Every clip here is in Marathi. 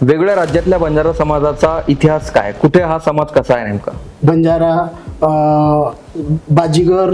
वेगळ्या राज्यातल्या बंजारा समाजाचा इतिहास काय? कुठे हा समाज कसा आहे नेमका? बंजारा बाजीगर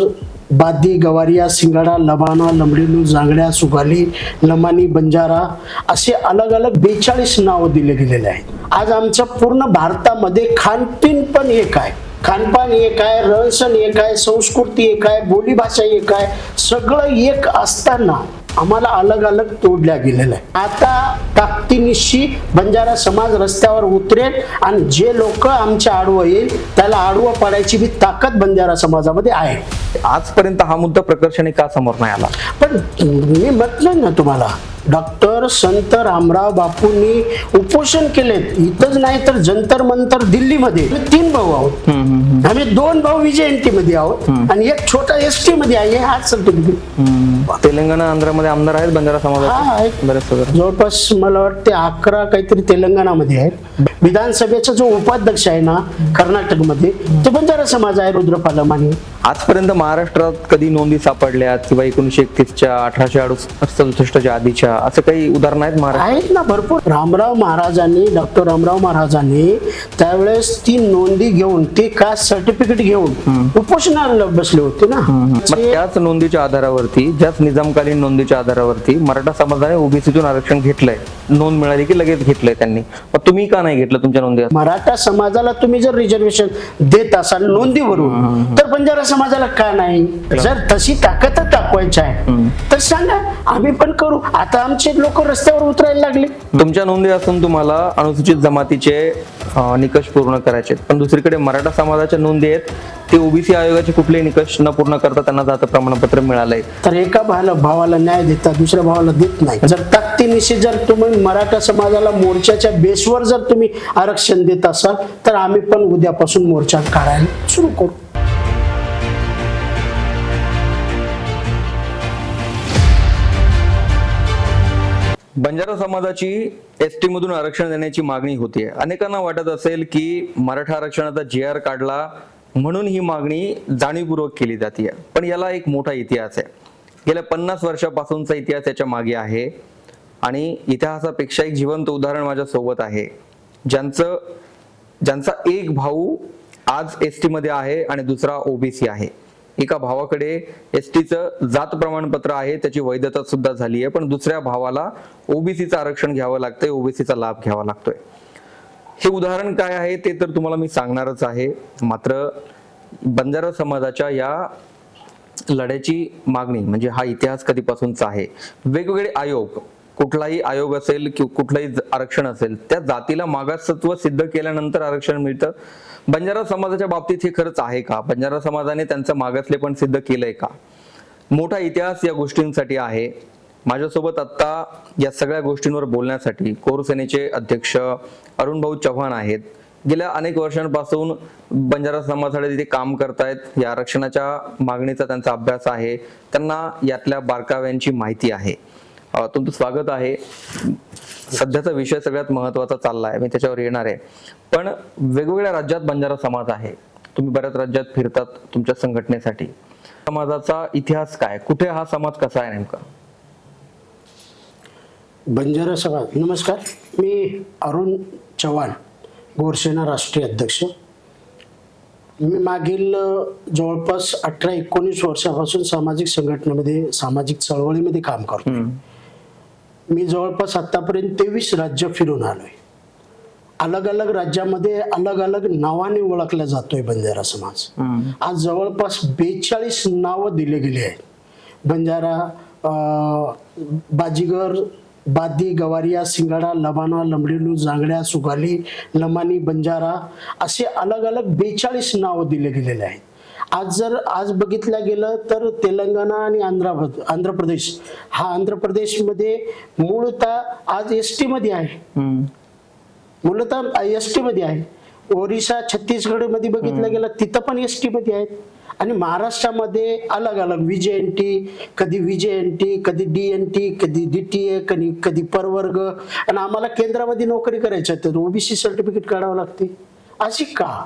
बादी गवारिया सिंगाडा लबाना लंबडीनू जांगड्या सुगाली लमानी बंजारा असे अलग अलग बेचाळीस नावं दिले गेलेले आहेत. आज आमच्या पूर्ण भारतामध्ये खानपीन पण एक आहे. खानपान एक आहे रहसन एक आहे संस्कृती एक आहे बोलीभाषा एक आहे. सगळं एक असताना आम्हाला अलग अलग तोडल्या गेलेलं आहे आता ताकदीनिशी बंजारा समाज रस्त्यावर उतरेल आणि जे लोक आमच्या आडवं येईल त्याला आडवं पाडायची बी ताकद बंजारा समाजामध्ये आहे. आजपर्यंत हा मुद्दा प्रकर्षाने का समोर नाही आला? पण मी म्हटलं ना तुम्हाला डॉक्टर संत रामराव बापूंनी उपोषण केलेत. इथंच नाही तर जंतर मंतर दिल्लीमध्ये. तीन भाऊ आहोत. आम्ही दोन भाऊ विजयंती मध्ये आहोत आणि एक छोटा एस टी मध्ये आहे हाच सर्टिफिकेट तेलंगणा आंध्रमध्ये आमदार आहेत बंजारा वगैरे जवळपास मला वाटते अकरा काहीतरी तेलंगणामध्ये आहेत. विधानसभेचा जो उपाध्यक्ष आहे ना कर्नाटकमध्ये तो बंजारा समाज आहे रुद्रपाल माने आजपर्यंत महाराष्ट्रात कधी नोंदी सापडल्यात किंवा एकोणीशे एकतीसच्या अठराशे सदुसष्टच्या आधीच्या असं काही उदाहरण आहेत आहेत ना भरपूर. रामराव महाराजांनी डॉक्टर रामराव महाराजांनी त्यावेळेस ती नोंदी घेऊन ती कास्ट सर्टिफिकेट घेऊन उपोषणाला बसले होते ना. मग त्याच नोंदीच्या आधारावरती ज्याच निजामकालीन नोंदीच्या आधारावरती मराठा समाजाने ओबीसीतून आरक्षण घेतलंय. नोंद मिळाली की लगेच घेतलंय त्यांनी. मग तुम्ही का नाही घेतलं तुमच्या नोंदी? मराठा समाजाला तुम्ही जर रिझर्वेशन देत असाल नोंदीवरून तर बंजारा समाजाला का नाही? जर तशी ताकद दाखवायची आहे तर सांगा आम्ही पण करू. आता आमचे लोक रस्त्यावर उतरायला लागले. तुमच्या नोंदी असून तुम्हाला अनुसूचित जमातीचे निकष पूर्ण करायचे. पण दुसरीकडे मराठा समाजाच्या नोंदी आहेत ते ओबीसी आयोगाचे कुठलेही निकष न पूर्ण करता त्यांना जात प्रमाणपत्र मिळालंय. तर एका भावाला भावाला न्याय देता दुसऱ्या भावाला देत नाही. जर ताकदीनिशी जर तुम्ही मराठा समाजाला मोर्चाच्या बेसवर जर तुम्ही आरक्षण देत असाल तर आम्ही पण उद्यापासून मोर्चा काढायला सुरू करू. बंजारा समाजाची एस टी मधून आरक्षण देण्याची मागणी होती. अनेकांना वाटत असेल की मराठा आरक्षणाचा जी आर काढला म्हणून ही मागणी जाणीवपूर्वक केली जाते पण याला एक मोठा इतिहास आहे. गेल्या पन्नास वर्षापासूनचा इतिहास याच्या मागे आहे. आणि इतिहासापेक्षा एक जिवंत उदाहरण माझ्या सोबत आहे. ज्यांचं ज्यांचा एक भाऊ आज एस टी मध्ये आहे आणि दुसरा ओबीसी आहे. एका भावाकडे एस टीचं जात प्रमाणपत्र आहे त्याची वैधता सुद्धा झाली आहे पण दुसऱ्या भावाला ओबीसीचं आरक्षण घ्यावं लागतंय ओबीसीचा लाभ घ्यावा लागतोय. हे उदाहरण काय आहे ते तर तुम्हाला मी सांगणारच आहे. मात्र बंजारा समाजाच्या या लढ्याची मागणी म्हणजे हा इतिहास कधीपासूनचा आहे. वेगवेगळे आयोग कुठलाही आयोग असेल किंवा कुठलाही ज- आरक्षण असेल त्या जातीला मागासत्व सिद्ध केल्यानंतर आरक्षण मिळतं. बंजारा समाजाच्या बाबतीत हे खरंच आहे का? बंजारा समाजाने त्यांचं मागासले पण सिद्ध केलंय का? मोठा इतिहास या गोष्टींसाठी आहे. माझ्यासोबत आत्ता या सगळ्या गोष्टींवर बोलण्यासाठी कोर सेनेचे अध्यक्ष अरुण भाऊ चव्हाण आहेत. गेल्या अनेक वर्षांपासून बंजारा समाजासाठी तिथे काम करतायत. या आरक्षणाच्या मागणीचा त्यांचा अभ्यास आहे. त्यांना यातल्या बारकाव्यांची माहिती आहे. तुमचं स्वागत आहे. सध्याचा विषय सगळ्यात महत्त्वाचा चालला आहे मी त्याच्यावर येणार आहे. पण वेगवेगळ्या राज्यात बंजारा समाज आहे. तुम्ही बऱ्याच राज्यात फिरतात तुमच्या संघटनेसाठी. समाजाचा इतिहास काय? कुठे हा समाज कसा आहे नेमका? बंजारा समाज. नमस्कार. मी अरुण चव्हाण गोरसेना राष्ट्रीय अध्यक्ष. मी मागील जवळपास अठरा एकोणीस वर्षापासून सामाजिक संघटनेमध्ये सामाजिक चळवळीमध्ये काम करतो मी जवळपास आतापर्यंत तेवीस राज्य फिरून आलोय. अलग अलग राज्यामध्ये अलग अलग नावाने ओळखला जातोय बंजारा समाज. आज जवळपास बेचाळीस नावं दिले गेली आहेत. बंजारा बाजीगर बादी गवारिया सिंगाडा लबाना लंबडीनू जांगड्या सुगाली लमानी बंजारा असे अलग अलग बेचाळीस नावं दिले गेलेले आहेत. आज जर आज बघितलं गेलं तर तेलंगणा आणि आंध्र आंध्र प्रदेश हा आंध्र प्रदेशमध्ये मूळतः आज एस टी मध्ये आहे. मूलतः एस टी मध्ये आहे. ओरिसा छत्तीसगडमध्ये बघितलं गेलं तिथं पण एस टी मध्ये आहेत. आणि महाराष्ट्रामध्ये अलग अलग विजय एन टी कधी विजय एन टी कधी डी एन टी कधी डी टी ए कधी कधी परवर्ग. आणि आम्हाला केंद्रामध्ये नोकरी करायची तर ओबीसी सर्टिफिकेट काढावं लागते. अशी का?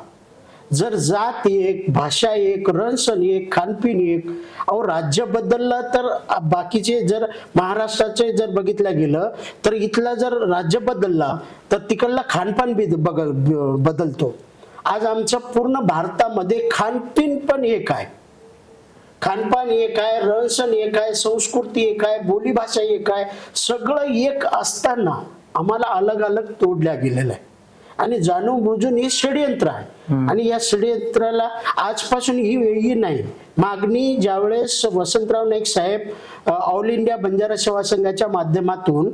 जर जात एक भाषा एक रणसण एक खानपिन एक अहो राज्य बदललं तर बाकीचे जर महाराष्ट्राचे जर बघितलं गेलं तर इथला जर राज्य बदलला तर तिकडला खानपान बी बग- बदलतो. आज आमच्या पूर्ण भारतामध्ये खानपिन पण एक आहे. खानपान एक आहे रहसन एक आहे संस्कृती एक आहे बोलीभाषा एक आहे सगळं एक असताना आम्हाला अलग अलग तोडल्या गेलेलं आहे आणि जाणून बुजून हे षडयंत्र आहे. आणि या षडयंत्राला आजपासून ही ही नाही. मागणी ज्यावेळेस वसंतराव नाईक साहेब ऑल इंडिया बंजारा सेवा संघाच्या माध्यमातून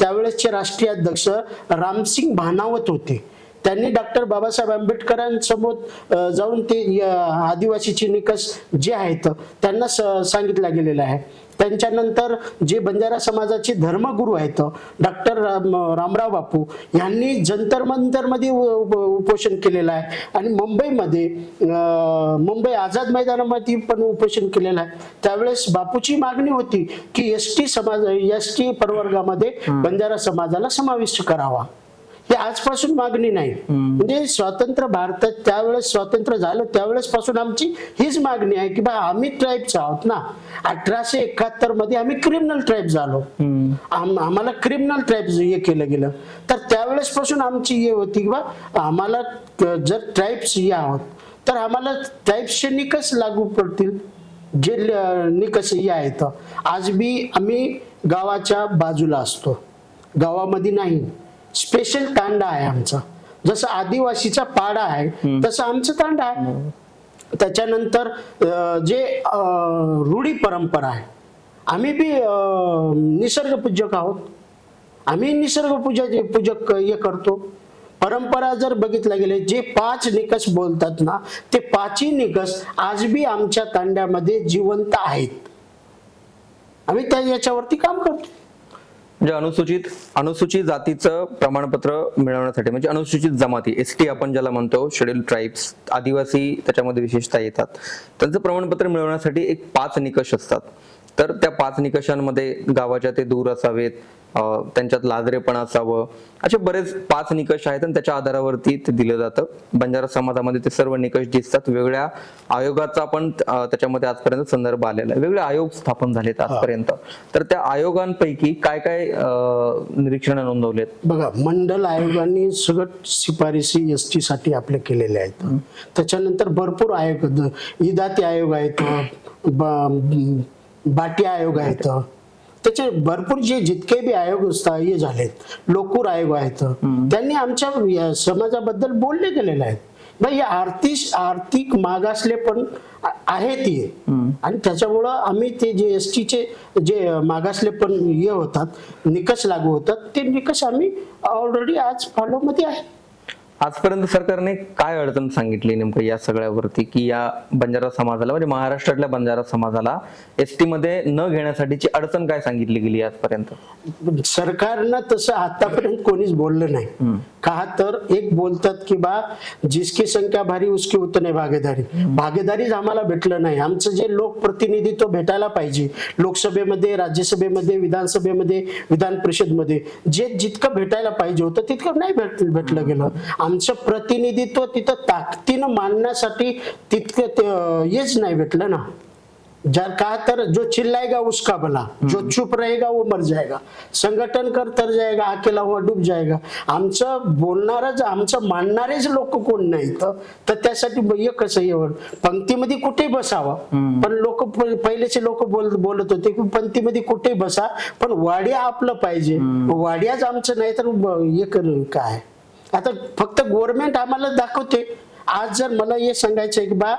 त्यावेळेसचे राष्ट्रीय अध्यक्ष रामसिंग भानावत होते. त्यांनी डॉक्टर बाबासाहेब आंबेडकरांसमोर जाऊन ते आदिवासीचे निकष जे आहेत त्यांना सांगितलं गेलेलं आहे. त्यांच्यानंतर जे बंजारा समाजाचे धर्मगुरू आहेत डॉक्टर राम रामराव बापू यांनी जंतर मंतरमध्ये उपोषण केलेलं आहे. आणि मुंबईमध्ये मुंबई आझाद मैदानामध्ये पण उपोषण केलेलं आहे. त्यावेळेस बापूची मागणी होती की एस टी समाज एस टी प्रवर्गामध्ये बंजारा समाजाला समाविष्ट करावा. ही आजपासून मागणी नाही. म्हणजे स्वतंत्र भारतात त्यावेळेस स्वातंत्र्य झालं त्यावेळेस पासून आमची हीच मागणी आहे की बा आम्ही ट्राईब्स आहोत ना. अठराशे एकाहत्तरमध्ये आम्ही क्रिमिनल ट्राईब झालो. आम- आम्हाला क्रिमिनल ट्राईब हे केलं गेलं. तर त्यावेळेस पासून आमची हे होती की बा आम्हाला जर ट्राईब्स हे आहोत तर आम्हाला ट्राईब्सचे निकष लागू पडतील. जे निकष हे आहेत. आज बी आम्ही गावाच्या बाजूला असतो. गावामध्ये नाही. स्पेशल तांडा आहे आमचा. जसं आदिवासीचा पाडा आहे तसं आमचं तांडा आहे. त्याच्यानंतर जे रूढी परंपरा आहे. आम्ही बी निसर्गपूजक आहोत. आम्ही निसर्ग पूजा पूजक हे करतो. परंपरा जर बघितल्या गेले जे पाच निकष बोलतात ना ते पाचही निकष आज बी आमच्या तांड्यामध्ये जिवंत आहेत. आम्ही त्या याच्यावरती काम करतो. म्हणजे अनुसूचित अनुसूचित जातीचं प्रमाणपत्र मिळवण्यासाठी म्हणजे अनुसूचित जमाती एस टी आपण ज्याला म्हणतो शेड्यूल ट्राईब्स आदिवासी त्याच्यामध्ये विशेषतः येतात. त्यांचं प्रमाणपत्र मिळवण्यासाठी एक पाच निकष असतात. तर त्या पाच निकषांमध्ये गावाच्या ते दूर असावेत त्यांच्यात लाजरेपण असावं. असे बरेच पाच निकष आहेत आणि त्याच्या आधारावरती ते दिलं जातं. बंजारा समाजामध्ये ते सर्व निकष दिसतात. वेगळ्या आयोगाचा पण त्याच्यामध्ये आजपर्यंत संदर्भ आलेला आहे. वेगळे आयोग स्थापन झालेत आजपर्यंत. तर त्या आयोगांपैकी काय काय निरीक्षण नोंदवलेत? बघा मंडल आयोगाने सगळं शिफारसी एस टी साठी आपले केलेले आहेत. त्याच्यानंतर भरपूर आयोग. इदाती आयोग आहेत बाटी आयोग आहेत. त्याचे भरपूर जे जितके बी आयोग असतात हे झालेत लोकूर आयोग आहेत त्यांनी आमच्या समाजाबद्दल बोलले गेलेले आहेत. हे आर्थिक आर्थिक मागासले पण आ- आहेत हे. आणि त्याच्यामुळं आम्ही ते जे एस टीचे जे मागासले पण हे होतात निकष लागू होतात ते निकष आम्ही ऑलरेडी आज फॉलो मध्ये आहे. आजपर्यंत सरकारने काय अडचण सांगितली नेमकं या सगळ्यावरती की या बंजारा समाजाला म्हणजे महाराष्ट्रातल्या बंजारा समाजाला एस टी मध्ये न घेण्यासाठीची अडचण काय सांगितली गेली आजपर्यंत? सरकारनं तसं आतापर्यंत कोणीच बोललं नाही. का तर एक बोलतात की बा जिसकी संख्या भारी उसकी उतने भागीदारी. भागीदारीच आम्हाला भेटलं नाही. आमचं जे लोकप्रतिनिधित्व भेटायला पाहिजे लोकसभेमध्ये राज्यसभेमध्ये विधानसभेमध्ये विधान परिषदमध्ये जे जितकं भेटायला पाहिजे होतं तितकं नाही भेट भेटलं गेलं. आमचं प्रतिनिधित्व तिथं ताकदीनं मांडण्यासाठी तितकं हेच नाही भेटलं ना. जर कहा तर जो चिल्लाएगा उसका भला जो चुप रहेगा वो मर जाएगा संघटन कर तर जाएगा अकेला हुआ डूब जाएगा आमचं बोलणारच आमचं मानणारेच लोक कोण नाही तर त्यासाठी कसं येवर पंक्तीमध्ये कुठे बसावं? पण लोक पहिलेचे लोक बोल बोलत होते की पंक्तीमध्ये कुठे बसा? पण वाड्या आपलं पाहिजे. वाड्याच आमचं नाही तर हे काय? आता फक्त गव्हर्नमेंट आम्हाला दाखवते. आज जर मला हे सांगायचं आहे की बा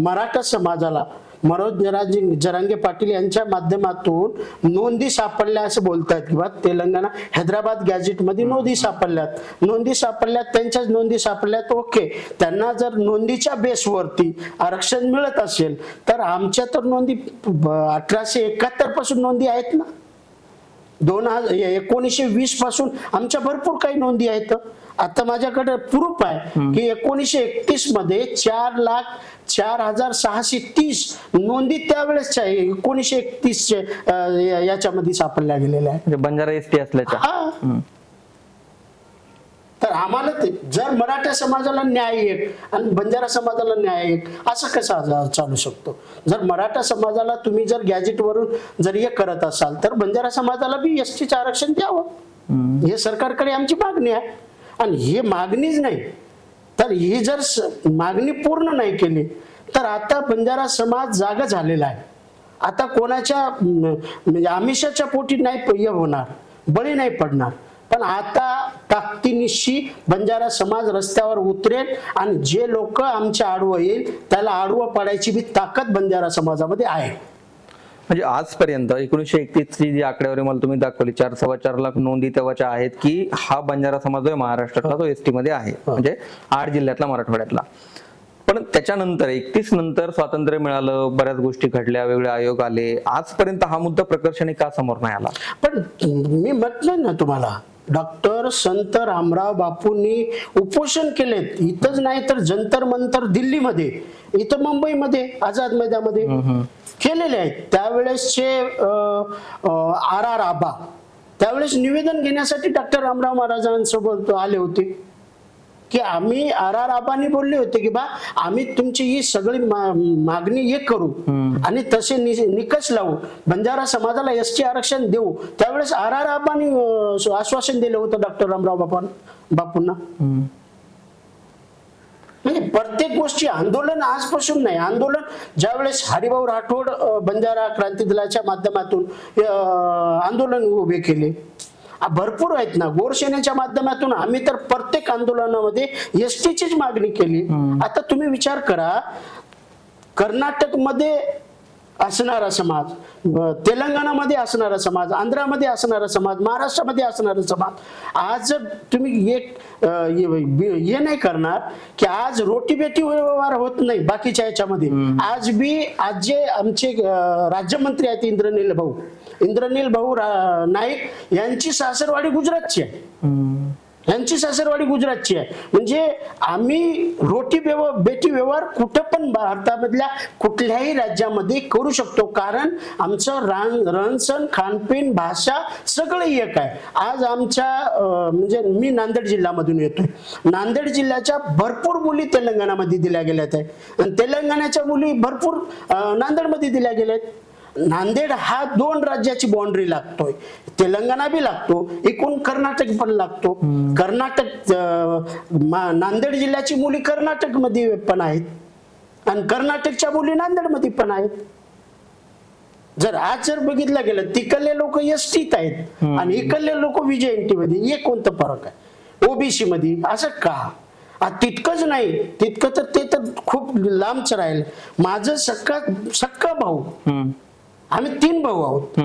मराठा समाजाला मनोज जराजी जरांगे पाटील यांच्या माध्यमातून नोंदी सापडल्या असं बोलतात किंवा तेलंगणा हैदराबाद गॅझेटमध्ये नोंदी सापडल्यात. नोंदी सापडल्यात त्यांच्याच नोंदी सापडल्यात ओके. त्यांना जर नोंदीच्या बेसवरती आरक्षण मिळत असेल तर आमच्या तर नोंदी अठराशे एकाहत्तरपासून नोंदी आहेत ना. दोन हजार एकोणीसशे वीसपासून आमच्या भरपूर काही नोंदी आहेत. आता माझ्याकडे प्रूफ आहे की एकोणीसशे एकतीसमध्ये चार लाख चार हजार सहाशे तीस नोंदी त्यावेळेसच्या एकोणीसशे एकतीसचे अं, या- याच्यामध्ये सापडल्या गेलेल्या आहेत. म्हणजे बंजारा एस टी असल्याच्या. हा. तर आम्हाला ते जर मराठा समाजाला न्याय एक आणि बंजारा समाजाला न्याय एक असं कसं चालू शकतो? जर मराठा समाजाला तुम्ही जर गॅजेटवरून जर हे करत असाल तर बंजारा समाजाला बी एस टीचं आरक्षण द्यावं. हे सरकारकडे आमची मागणी आहे. आणि हे मागणीच नाही. तर ही जर मागणी पूर्ण नाही केली तर आता बंजारा समाज जागा झालेला आहे. आता कोणाच्या म्हणजे आमिषाच्या पोटी नाही होणार बळी नाही पडणार. पण आता ताकदीनिशी बंजारा समाज रस्त्यावर उतरेल आणि जे लोक आमच्या आडवं येईल त्याला आडवं पाडायची बी ताकद बंजारा समाजामध्ये आहे. म्हणजे आजपर्यंत एकोणीशे एकतीस ची जी आकडेवारी मला तुम्ही दाखवली चार सव्वा चार लाख नोंदी तेव्हाच्या आहेत की हा बंजारा समाज जो आहे महाराष्ट्रातला तो एसटी मध्ये आहे. म्हणजे आठ जिल्ह्यातला मराठवाड्यातला. पण त्याच्यानंतर एकतीस नंतर स्वातंत्र्य मिळालं बऱ्याच गोष्टी घडल्या वेगळे आयोग आले. आजपर्यंत हा मुद्दा प्रकर्षाने का समोर नाही आला? पण मी म्हटलं ना तुम्हाला डॉक्टर संत रामराव बापूंनी उपोषण केलेत. इथंच नाही तर जंतर मंतर दिल्लीमध्ये इथं मुंबईमध्ये आझाद मैदानामध्ये केलेले आहेत. त्यावेळेसचे आर आर आबा. त्यावेळेस निवेदन घेण्यासाठी डॉक्टर रामराव महाराजांसोबत आले होते. की आम्ही आर आर आबांनी बोलले होते की बा आम्ही तुमची ही सगळी मागणी एक करू. आणि तसे निकष लावू. बंजारा समाजाला एस टी आरक्षण देऊ. त्यावेळेस आर आर आबांनी आश्वासन दिलं होतं डॉक्टर रामराव बापा बापूंना. म्हणजे प्रत्येक गोष्टी आंदोलन आजपासून नाही. आंदोलन ज्यावेळेस हरिभाऊ राठोड बंजारा क्रांती दलाच्या माध्यमातून आंदोलन उभे केले. भरपूर आहेत ना. गोरसेनेच्या माध्यमातून आम्ही तर प्रत्येक आंदोलनामध्ये एस टीचीच मागणी केली. आता तुम्ही विचार करा कर्नाटकमध्ये असणारा समाज तेलंगणामध्ये असणारा समाज आंध्रामध्ये असणारा समाज महाराष्ट्रामध्ये असणारा समाज आज जर तुम्ही एक हे नाही करणार की आज रोटी बेटी व्यवहार होत नाही बाकीच्या याच्यामध्ये. आज बी आज जे आमचे राज्यमंत्री आहेत इंद्रनील भाऊ इंद्रनील भाऊ रा- नाईक यांची सासरवाडी गुजरातची आहे. यांची सासरवाडी गुजरातची आहे. म्हणजे आम्ही रोटी व्यव बेटी व्यवहार कुठं पण भारतामधल्या कुठल्याही राज्यामध्ये करू शकतो. कारण आमचं रान रहनसण खानपीन भाषा सगळं एक आहे. आज आमच्या म्हणजे मी नांदेड जिल्ह्यामधून येतोय. नांदेड जिल्ह्याच्या भरपूर मुली तेलंगणामध्ये दिल्या गेल्या आहेत आणि तेलंगणाच्या मुली भरपूर नांदेडमध्ये दिल्या गेल्या आहेत नांदेड हा दोन राज्याची बाउंड्री लागतोय. तेलंगणा बी लागतो एकूण कर्नाटक पण लागतो. कर्नाटक नांदेड जिल्ह्याची मुली कर्नाटकमध्ये पण आहेत. आणि कर्नाटकच्या मुली नांदेडमध्ये पण आहेत. जर आज जर बघितलं गेलं तिकडले लोक एस टीत आहेत आणि इकडले लोक विजयंती मध्ये हे कोणतं फरक आहे? ओबीसी मध्ये असं का? तितकंच नाही. तितकं तर ते तर खूप लांबच राहील. माझं सक्का सक्का भाऊ. आम्ही तीन भाऊ आहोत.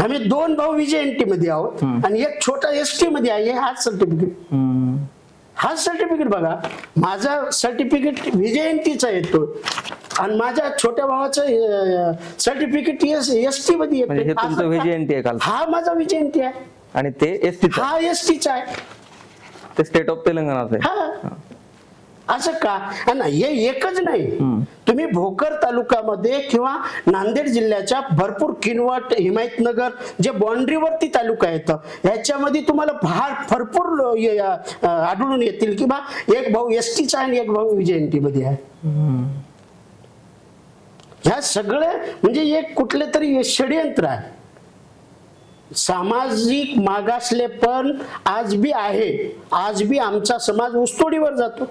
आम्ही दोन भाऊ विजयंती मध्ये आहोत आणि एक छोटा एस टी मध्ये आहे हाच सर्टिफिकेट. हा सर्टिफिकेट बघा. माझा सर्टिफिकेट विजयंतीचा येतो. आणि माझ्या छोट्या भावाचं सर्टिफिकेट एस एस टी मध्ये म्हणजे हे येतो विजयंती आहे हा माझा विजयंती आहे. आणि ते एस टीचं हा एस टीचा आहे. ते स्टेट ऑफ तेलंगणाचं आहे. हा. असं का? हे एकच नाही. तुम्ही भोकर तालुक्यामध्ये किंवा नांदेड जिल्ह्याच्या भरपूर किनवट हिमायतनगर जे बाउंड्रीवरती तालुका येतं ह्याच्यामध्ये तुम्हाला फार भरपूर आढळून येतील की बा एक भाऊ एस टीचा आणि एक भाऊ विजयंती मध्ये आहे ह्या सगळे म्हणजे एक कुठले तरी षडयंत्र आहे. सामाजिक मागासले पण आज बी आहे. आज बी आमचा समाज ऊसतोडीवर जातो.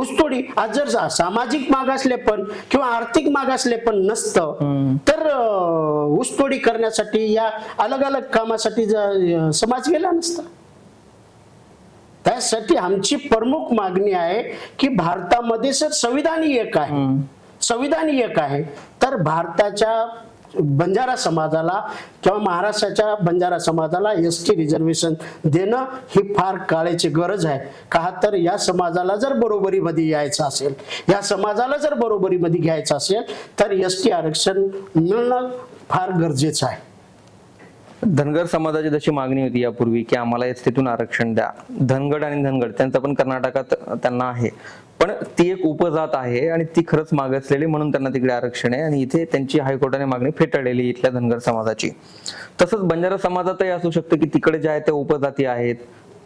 ऊसतोडी आज जर सामाजिक मागासले पण किंवा आर्थिक मागासले पण नसतं तर अं, ऊसतोडी करण्यासाठी या अलग अलग कामासाठी समाज गेला नसता. त्यासाठी आमची प्रमुख मागणी आहे की भारतामध्ये सर संविधान एक आहे. संविधान एक आहे. तर भारताच्या बंजारा समाजाला किंवा महाराष्ट्राच्या बंजारा समाजाला एस टी रिझर्वेशन देणं ही फार काळाची गरज आहे. का तर या समाजाला जर बरोबरीमध्ये यायचं असेल या समाजाला जर बरोबरीमध्ये घ्यायचं असेल तर एस टी आरक्षण मिळणं फार गरजेचं आहे. धनगर समाजाची जशी मागणी होती यापूर्वी की आम्हाला एसटीतून आरक्षण द्या. धनगड आणि धनगड त्यांचं पण कर्नाटकात त्यांना आहे. पण ती एक उपजात आहे आणि ती खरंच मागासलेली म्हणून त्यांना तिकडे आरक्षण आहे आणि इथे त्यांची हायकोर्टाने मागणी फेटाळलेली इथल्या धनगर समाजाची. तसंच बंजारा समाजातही असू शकतं की तिकडे ज्या आहेत त्या उपजाती आहेत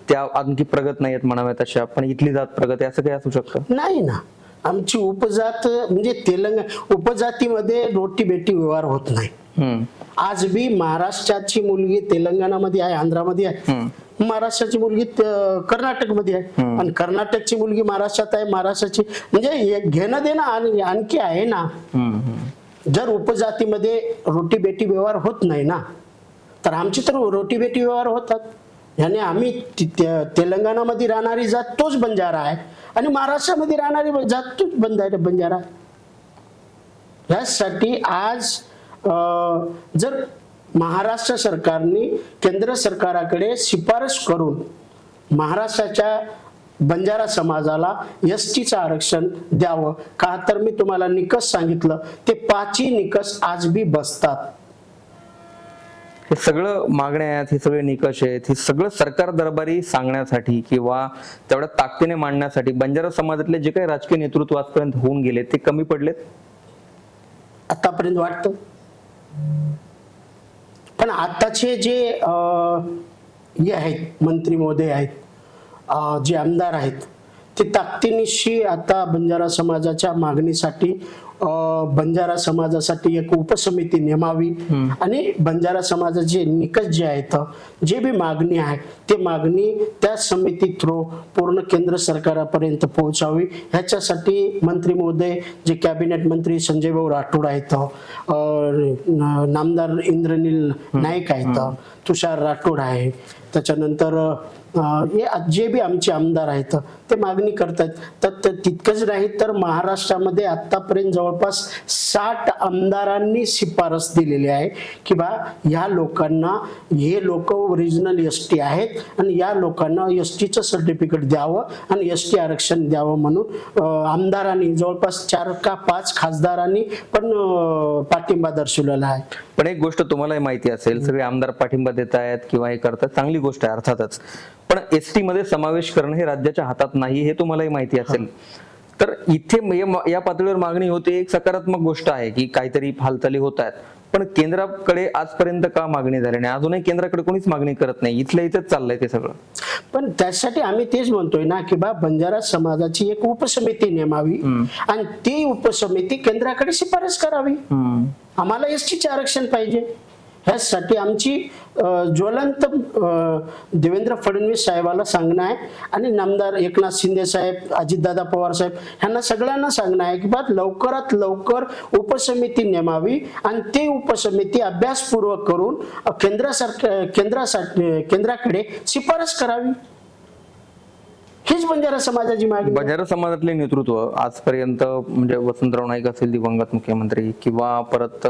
त्या आणखी प्रगत नाही आहेत म्हणाव्या तशा पण इथली जात प्रगत आहे असं काही असू शकतं? नाही ना. आमची उपजात म्हणजे तेलंगणा उपजातीमध्ये रोटी बेटी व्यवहार होत नाही. आज बी महाराष्ट्राची मुलगी तेलंगणामध्ये आहे आंध्रामध्ये आहे. महाराष्ट्राची मुलगी कर्नाटकमध्ये आहे. आणि कर्नाटकची मुलगी महाराष्ट्रात आहे महाराष्ट्राची म्हणजे घेणं देणं आणि आणखी आहे ना. जर उपजातीमध्ये रोटी बेटी व्यवहार होत नाही ना तर आमची तर रोटी बेटी व्यवहार होतात. याने आम्ही तेलंगणामध्ये राहणारी जात तोच बंजारा आहे. आणि महाराष्ट्रामध्ये राहणारी जात तोच बंजारा बंजारा आहे. यासाठी आज जर महाराष्ट्र सरकारने केंद्र सरकाराकडे शिफारस करून महाराष्ट्राच्या बंजारा समाजाला एस टीचं आरक्षण द्यावं का? तर मी तुम्हाला निकष सांगितलं. ते पाचही निकष आज बी बसतात. हे सगळं मागण्या आहेत हे सगळे निकष आहेत हे सगळं सरकार दरबारी सांगण्यासाठी किंवा तेवढ्या ताकदीने मांडण्यासाठी बंजारा समाजातले जे काही राजकीय नेतृत्व आजपर्यंत होऊन गेले ते कमी पडलेत? आतापर्यंत वाटतं. पण आताचे जे अं, हे आहेत मंत्री महोदय आहेत अं, जे आमदार आहेत ते ताकदीनिशी आता बंजारा समाजाच्या मागणीसाठी बंजारा समाजासाठी एक उपसमिती नेमावी. आणि बंजारा समाजाचे निकष जे आहेत जे बी मागणी आहे ते मागणी त्या समिती थ्रू पूर्ण केंद्र सरकारापर्यंत पोहोचावी. ह्याच्यासाठी मंत्री महोदय जे कॅबिनेट मंत्री संजय भाऊ राठोड आहेत नामदार इंद्रनील नाईक आहेत तुषार राठोड आहे. त्याच्यानंतर हे जे बी आमचे आमदार आहेत ते मागणी करतात तर ते तितकंच नाही तर महाराष्ट्रामध्ये आतापर्यंत जवळपास साठ आमदारांनी शिफारस दिलेली आहे की बा या लोकांना हे लोक ओरिजिनल एस टी आहेत आणि या लोकांना एस टीचं सर्टिफिकेट द्यावं आणि एस टी आरक्षण द्यावं म्हणून आमदारांनी जवळपास चार का पाच खासदारांनी पण पाठिंबा दर्शवलेला आहे. पण एक गोष्ट तुम्हालाही माहिती असेल सगळे आमदार पाठिंबा देत आहेत किंवा हे करतात चांगली गोष्ट आहे अर्थातच. पण एस टी मध्ये समावेश करणं हे राज्याच्या हातात नाही हे तुम्हालाही माहिती असेल. तर इथे या- पातळीवर मागणी होते एक सकारात्मक गोष्ट आहे की काहीतरी हालचाली होत आहेत. पण केंद्राकडे आजपर्यंत का मागणी झाली नाही? अजूनही केंद्राकडे कोणीच मागणी करत नाही. इथल्या इथेच चाललंय ते सगळं. पण त्यासाठी आम्ही तेच म्हणतोय ना की बा बंजारा समाजाची एक उपसमिती नेमावी आणि ती उपसमिती केंद्राकडे शिफारस करावी. आम्हाला एस टीचे आरक्षण पाहिजे. ह्यासाठी आमची ज्वलंत देवेंद्र फडणवीस साहेबाला सांगणं आहे आणि नामदार एकनाथ शिंदे साहेब अजितदादा पवार साहेब ह्यांना सगळ्यांना सांगणं आहे की बा लवकरात लवकर उपसमिती नेमावी आणि ती उपसमिती अभ्यासपूर्वक करून केंद्रासारख्या केंद्रासाठी केंद्राकडे शिफारस करावी. हीच बंजारा समाजाची मागणी. बंजारा समाजातले नेतृत्व आजपर्यंत म्हणजे वसंतराव नाईक असतील दिवंगत मुख्यमंत्री किंवा परत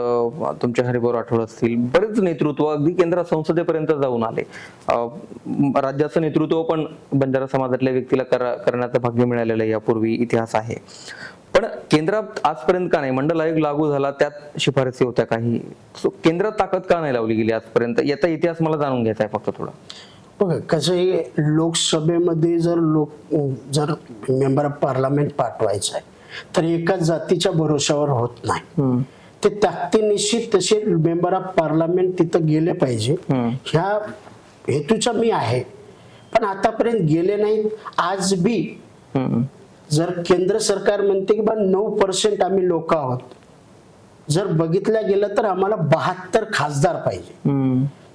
तुमचे हरिभाऊ राठोड असतील बरेच नेतृत्व अगदी केंद्र संसदेपर्यंत जाऊन आले. राज्याचं नेतृत्व पण बंजारा समाजातल्या व्यक्तीला करा- करण्याचं भाग्य मिळालेलं आहे यापूर्वी इतिहास आहे. पण केंद्रात आजपर्यंत का नाही मंडल आयोग लागू झाला त्यात शिफारसी होत्या काही. केंद्रात ताकद का नाही लावली गेली आजपर्यंत? याचा इतिहास मला जाणून घ्यायचा आहे फक्त थोडा. बघा कसं आहे लोकसभेमध्ये जर लोक जर मेंबर ऑफ पार्लमेंट पाठवायचं आहे तर एकाच जातीच्या भरोशावर होत नाही. ते ताकदीनिश्चित तसे मेंबर ऑफ पार्लमेंट तिथं गेले पाहिजे. ह्या हेतूचा मी आहे. पण आतापर्यंत गेले नाहीत. आज बी. जर केंद्र सरकार म्हणते की बा नऊ पर्सेंट आम्ही लोक आहोत. जर बघितल्या गेलं तर आम्हाला बहात्तर खासदार पाहिजे.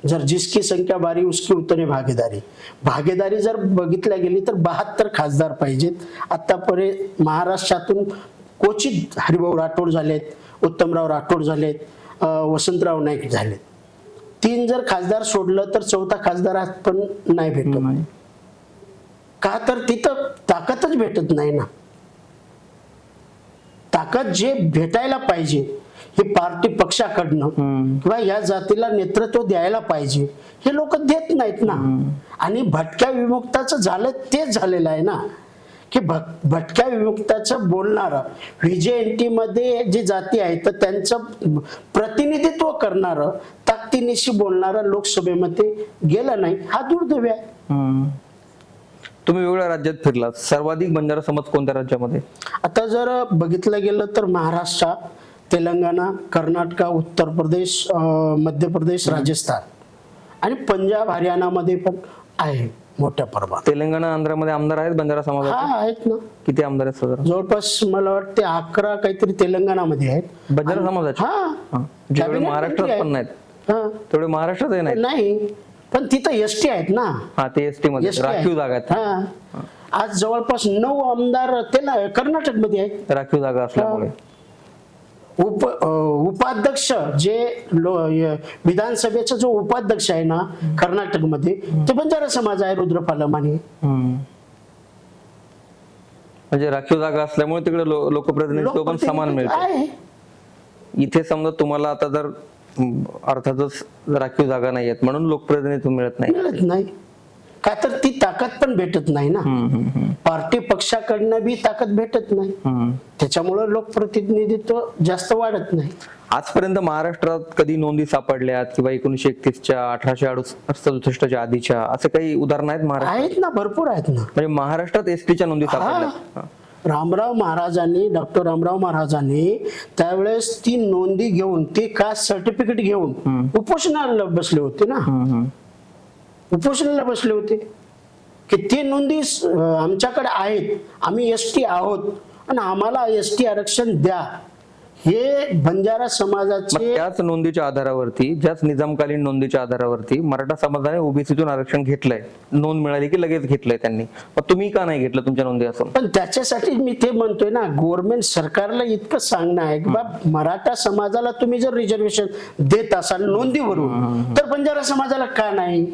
जर जिसकी संख्या बारी उसकी उतरे भागीदारी. भागीदारी जर बघितल्या गेली तर बहात्तर खासदार पाहिजेत. आतापर्यंत महाराष्ट्रातून क्वचित हरिभाऊ राठोड झालेत उत्तमराव राठोड झालेत वसंतराव नाईक झालेत. तीन जर खासदार सोडलं तर चौथा खासदार आज पण नाही भेटत. का तर तिथं ताकदच भेटत नाही ना. ताकद जे भेटायला पाहिजे हे पार्टी पक्षाकडनं किंवा या जातीला नेतृत्व द्यायला पाहिजे हे लोक देत नाहीत ना. आणि भटक्या विमुक्ताचं झालं तेच झालेलं आहे ना. की भट भटक्या विमुक्ताचं बोलणारं व्हीजेएनटी मध्ये जी जाती आहेत तर त्यांचं प्रतिनिधित्व करणारं ताकदीनिशी बोलणारं लोकसभेमध्ये गेलं नाही हा दुर्दैव आहे. तुम्ही वेगवेगळ्या राज्यात फिरलात सर्वाधिक बंजारा समाज कोणत्या राज्यामध्ये? आता जर बघितलं गेलं तर महाराष्ट्र तेलंगणा कर्नाटक उत्तर प्रदेश मध्य प्रदेश राजस्थान. आणि पंजाब हरियाणामध्ये पण आहे मोठ्या प्रमाणात. तेलंगणा आंध्रामध्ये आमदार आहेत बंजारा समाजाचे? हा आहेत ना. किती आमदार आहेत साधारण जवळपास मला वाटते अकरा काहीतरी तेलंगणामध्ये आहेत. बंजारा समाजाचे? हा. हा. जेवढे Cabinet महाराष्ट्रात पण आहेत. नाहीत. हा. तेवढे महाराष्ट्रातही नाहीत? नाही. पण तिथं एस टी आहेत ना. हा ते एस टी मध्ये राखीव. जागा आहेत. हा. आज जवळपास नऊ आमदार तेला कर्नाटकमध्ये आहेत. राखीव जागा असल्यामुळे. उप उपाध्यक्ष जे विधानसभेचा जो उपाध्यक्ष आहे ना कर्नाटकमध्ये ते बंजारा समाज आहे रुद्रपालमाने हम्म. म्हणजे राखीव जागा असल्यामुळे तिकडे लो- लोकप्रतिनिधित्व पण समान मिळतं. आहे. इथे समजा तुम्हाला आता जर अर्थातच राखीव जागा नाही आहेत म्हणून लोकप्रतिनिधित्व नाही. मिळत नाही. का तर ती ताकद पण भेटत नाही ना. पार्टी पक्षाकडनं बी ताकद भेटत नाही. त्याच्यामुळं लोकप्रतिनिधित्व जास्त वाढत नाही. आजपर्यंत महाराष्ट्रात कधी नोंदी सापडल्यात किंवा एकोणीशे एकतीसच्या अठराशे सदुसष्टच्या आधीच्या असं काही उदाहरण आहेत महाराष्ट्र आहेत ना भरपूर आहेत ना. म्हणजे महाराष्ट्रात एसटीच्या नोंदी सापडल्या. रामराव महाराजांनी डॉक्टर रामराव महाराजांनी त्यावेळेस ती नोंदी घेऊन ती कास्ट सर्टिफिकेट घेऊन उपोषणाला बसले होते ना. उपोषणाला बसले होते. की ते नोंदी आमच्याकडे आहेत. आम्ही एस टी आहोत. आणि आम्हाला एस टी आरक्षण द्या. हे बंजारा समाजाचे त्याच नोंदीच्या आधारावरती ज्याच निजामकालीन नोंदीच्या आधारावरती मराठा समाजाने ओबीसीतून आरक्षण घेतलंय. नोंद मिळाली की लगेच घेतलंय त्यांनी. मग तुम्ही का नाही घेतलं तुमच्या नोंदी असं? पण त्याच्यासाठी मी ते म्हणतोय ना गव्हर्नमेंट सरकारला इतकं सांगणं आहे की बा मराठा समाजाला तुम्ही जर रिझर्वेशन देत असाल नोंदीवरून तर बंजारा समाजाला का नाही?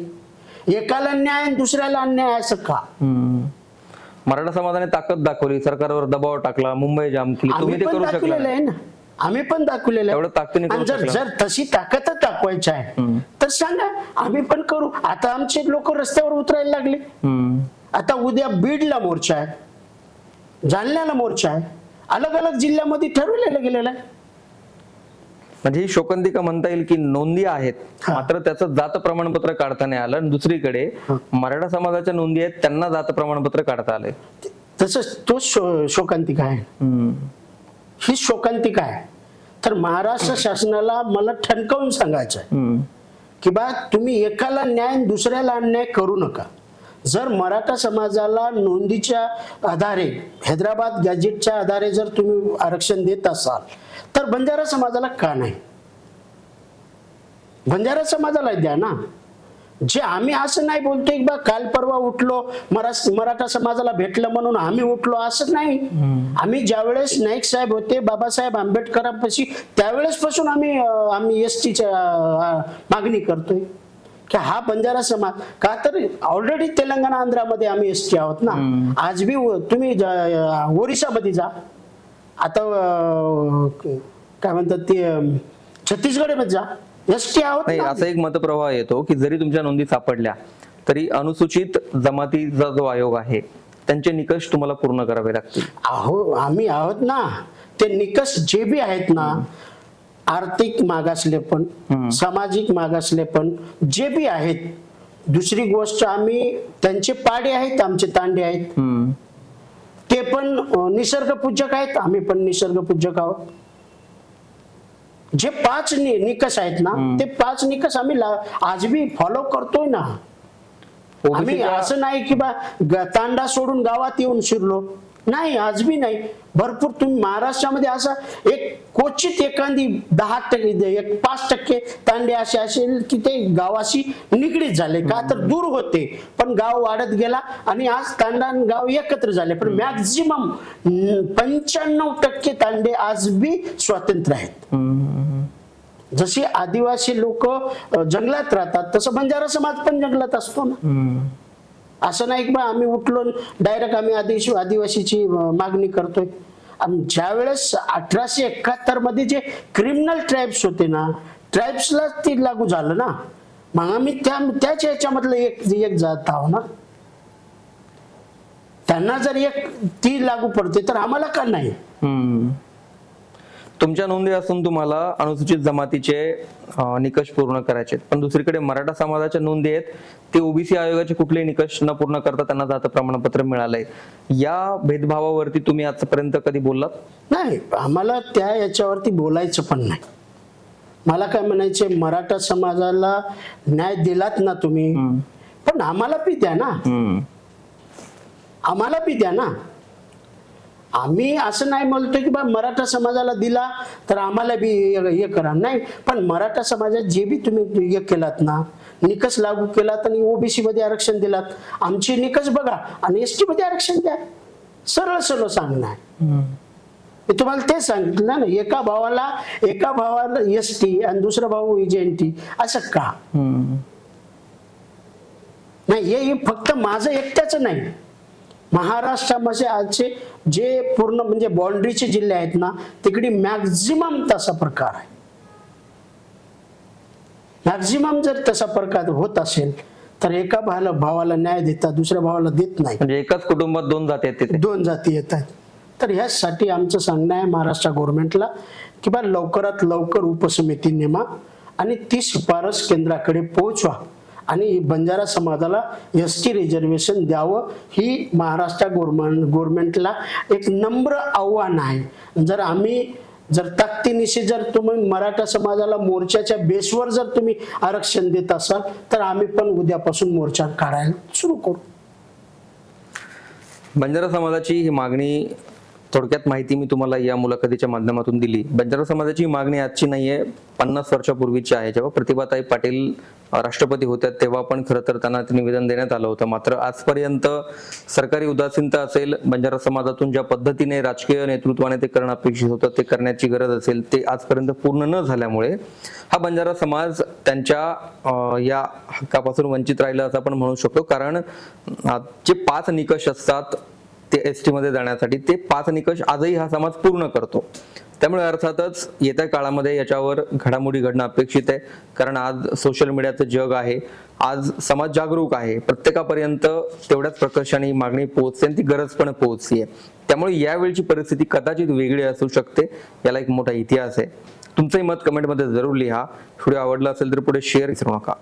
एकाला न्याय आणि दुसऱ्याला अन्याय असं का. मराठा समाजाने ताकद दाखवली सरकारवर दबाव टाकला मुंबई जाम केली तुम्ही आम्ही ते पण करू शकला दाखवलेलं. आहे ना आम्ही पण दाखवलेलं ताकदीने आहे करू आणि जर शकला. जर तशी ताकदच दाखवायची आहे तर सांगा आम्ही पण करू आता आमचे लोक रस्त्यावर उतरायला लागले हम्म. आता उद्या बीडला मोर्चा आहे जालन्याला मोर्चा आहे अलग अलग जिल्ह्यामध्ये ठरवलेलं गेलेलं आहे म्हणजे ही शोकंतिका म्हणता येईल की नोंदी आहेत. मात्र त्याचं जात प्रमाणपत्र काढता नाही आलं. आणि दुसरीकडे मराठा समाजाच्या नोंदी आहेत त्यांना जात प्रमाणपत्र काढता आले तसंच तो शो शोकांतिका आहे. ही शोकांतिका आहे. तर महाराष्ट्र शासनाला मला ठणकावून सांगायचं आहे. की बा तुम्ही एकाला न्याय दुसऱ्याला अन्याय करू नका. जर मराठा समाजाला नोंदीच्या आधारे हैदराबाद गॅजेटच्या आधारे जर तुम्ही आरक्षण देत असाल तर बंजारा समाजाला का नाही? बंजारा समाजाला द्या ना. जे आम्ही असं नाही बोलतोय की बा काल परवा उठलो मरा मराठा समाजाला भेटलं म्हणून आम्ही उठलो असं नाही. आम्ही ज्यावेळेस नाईक साहेब होते बाबासाहेब आंबेडकरांपाशी त्यावेळेस पासून आम्ही आम्ही एस टीच्या मागणी करतोय. की हा बंजारा समाज का तर ऑलरेडी तेलंगणा आंध्रामध्ये आम्ही एस टी आहोत ना. आज बी तुम्ही ओरिसामध्ये जा. आता काय म्हणतात ते छत्तीसगडमध्ये जा. एस टी आहोत नाही. असा एक मतप्रवाह येतो की जरी तुमच्या नोंदी सापडल्या तरी अनुसूचित जमातीचा जो आयोग आहे. त्यांचे निकष तुम्हाला पूर्ण करावे लागतील. अहो आम्ही आहोत ना. ते निकष जे बी आहेत ना आर्थिक मागासलेपण सामाजिक मागासलेपण जे बी आहेत दुसरी गोष्ट आम्ही त्यांचे पाडे आहेत आमचे तांडे आहेत. ते पण अं, निसर्गपूजक आहेत. आम्ही पण निसर्गपूजक आहोत. जे पाच नि- निकष आहेत ना ते पाच निकष आम्ही आज बी फॉलो करतोय ना. आम्ही असं नाही की बा तांडा सोडून गावात येऊन शिरलो. नाही आज बी नाही. भरपूर तुम्ही महाराष्ट्रामध्ये असं एक क्वचित एखादी दहा टक्के एक पाच टक्के तांडे असे असेल की ते गावाशी निगडीत झाले. का तर दूर होते. पण गाव वाढत गेला आणि आज तांडा गाव एकत्र झाले. पण मॅक्झिमम पंच्याण्णव टक्के तांडे आज बी स्वतंत्र आहेत. जशी आदिवासी लोक जंगलात राहतात तसं बंजारा समाज पण जंगलात असतो ना. असं नाही की बा आम्ही उठलो डायरेक्ट आम्ही आदिवासी आदिवासीची मागणी करतोय. आणि ज्या वेळेस अठराशे एकाहत्तरमध्ये जे क्रिमिनल ट्राईब्स होते ना ट्राईब्सला ते लागू झालं ना मग आम्ही त्या त्याच याच्यामधलं एक एक जात आहो ना. त्यांना जर एक ती लागू पडते तर आम्हाला का नाही? हम्म. तुमच्या नोंदी असून तुम्हाला अनुसूचित जमातीचे निकष पूर्ण करायचे. पण दुसरीकडे मराठा समाजाच्या नोंदी आहेत ते ओबीसी आयोगाचे कुठलेही निकष न पूर्ण करता त्यांना जात प्रमाणपत्र मिळालंय या भेदभावावरती तुम्ही आजपर्यंत कधी बोललात? नाही आम्हाला त्या याच्यावरती बोलायचं पण नाही. मला काय म्हणायचे मराठा समाजाला न्याय दिलात ना तुम्ही पण आम्हाला बी द्या ना. आम्हाला बी द्या ना. आम्ही असं नाही म्हणतो की बा मराठा समाजाला दिला तर आम्हाला बी हे करा. नाही पण मराठा समाजात जे बी तुम्ही हे केलात ना निकष लागू केलात आणि ओबीसी मध्ये आरक्षण दिलात आमचे निकष बघा आणि एस टी मध्ये आरक्षण द्या. सरळ सरळ सांगणं आहे. मी तुम्हाला तेच सांगितलं ना एका भावाला एका भावाला एस टी आणि दुसरा भाऊ एन टी असं का. नाही हे फक्त माझं एकट्याचं नाही. महाराष्ट्रामध्ये आजचे जे पूर्ण म्हणजे बाउंड्रीचे जिल्हे आहेत ना तिकडे मॅक्झिमम तसा प्रकार आहे. मॅक्झिमम जर तसा प्रकार होत असेल तर एका भावाला भावाला न्याय देतात दुसऱ्या भावाला देत नाही. म्हणजे एकाच कुटुंबात दोन जाती तिथे. दोन जाती येत आहेत तर ह्यासाठी आमचं सांगणं आहे महाराष्ट्र गव्हर्नमेंटला की बा लवकरात लवकर उपसमिती नेमा आणि ती शिफारस केंद्राकडे पोहोचवा. आणि बंजारा समाजाला एस टी रिझर्वेशन द्यावं ही महाराष्ट्र गव्हर्नमेंट गोरमेंटला एक नम्र आव्हान आहे. जर आम्ही जर ताकदीनिशी जर तुम्ही मराठा समाजाला मोर्चाच्या बेसवर जर तुम्ही आरक्षण देत असाल तर आम्ही पण उद्यापासून मोर्चा काढायला सुरू करू. बंजारा समाजाची ही मागणी थोडक्यात माहिती मी तुम्हाला या मुलाखतीच्या माध्यमातून दिली. बंजारा समाजाची मागणी आजची नाहीये. पन्नास वर्षापूर्वीची आहे. जेव्हा प्रतिभाताई पाटील राष्ट्रपती होत्या तेव्हा पण खरं तर त्यांना निवेदन देण्यात आलं होतं. मात्र आजपर्यंत सरकारी उदासीनता असेल बंजारा समाजातून ज्या पद्धतीने राजकीय नेतृत्वाने ते करणं अपेक्षित होतं ते करण्याची गरज असेल ते आजपर्यंत पूर्ण न झाल्यामुळे हा बंजारा समाज त्यांच्या या हक्कापासून वंचित राहिला असं आपण म्हणू शकतो. कारण जे पाच निकष असतात ते एस टीमध्ये जाण्यासाठी ते पाच निकष आजही हा समाज पूर्ण करतो. त्यामुळे अर्थातच येत्या काळामध्ये याच्यावर घडामोडी घडणं अपेक्षित आहे. कारण आज सोशल मीडियाचं जग आहे. आज समाज जागरूक आहे. प्रत्येकापर्यंत तेवढ्याच प्रकर्षाने मागणी पोहोचते आणि ती गरज पण पोहोचते त्यामुळे यावेळची परिस्थिती कदाचित वेगळी असू शकते. याला एक मोठा इतिहास आहे. तुमचंही मत कमेंटमध्ये जरूर लिहा. व्हिडिओ आवडला असेल तर पुढे शेअर करू नका.